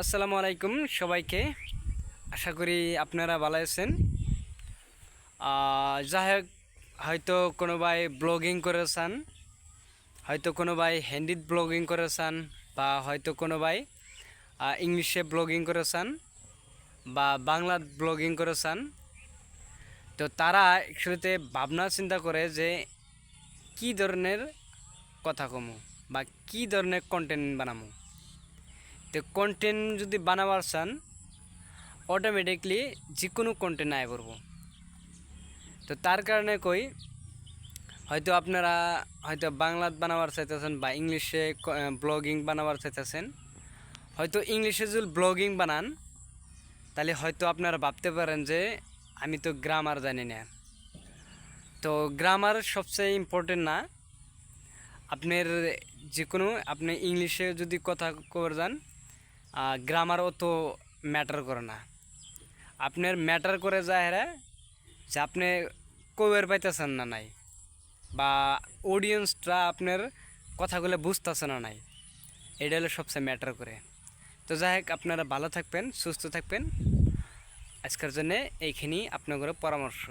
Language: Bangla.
আসসালামু আলাইকুম সবাইকে। আশা করি আপনারা ভালো আছেন। যাই হোক, হয়তো কোনো ভাই ব্লগিং করেছেন হয়তো কোনো ভাই হিন্দিত ব্লগিং করেছেন বা হয়তো কোনো ভাই ইংলিশে ব্লগিং করেছেন বা বাংলাত ব্লগিং করেছেন তো তারা একসাথে ভাবনা চিন্তা করে যে কি ধরনের কথা কমু, বা কি ধরনের কন্টেন্ট বানামু। তো কন্টেন্ট যদি বানাবার চান অটোমেটিকলি যে কোনো কন্টেন্ট আয় করব। তো তার কারণে কই, হয়তো আপনারা হয়তো বাংলাত বানাবার চাইতেছেন বা ইংলিশে ব্লগিং বানাবার চাইতেছেন। হয়তো ইংলিশে যদি ব্লগিং বানান, তাহলে হয়তো আপনারা ভাবতে পারেন যে আমি তো গ্রামার জানি না। তো গ্রামার সবচেয়ে ইম্পর্টেন্ট না। আপনার যে কোনো আপনি ইংলিশে যদি কথা করে যান গ্রামার অত ম্যাটার করে না। আপনার ম্যাটার করে যায় এরা যে আপনি কবের পাইতেছেন না নাই বা অডিয়েন্সটা আপনার কথাগুলো বুঝতেছে না নাই, এটা হলো সবচেয়ে ম্যাটার করে। তো যাই হোক, আপনারা ভালো থাকবেন, সুস্থ থাকবেন। আজকের জন্যে এইখানেই আপনাদের পরামর্শ।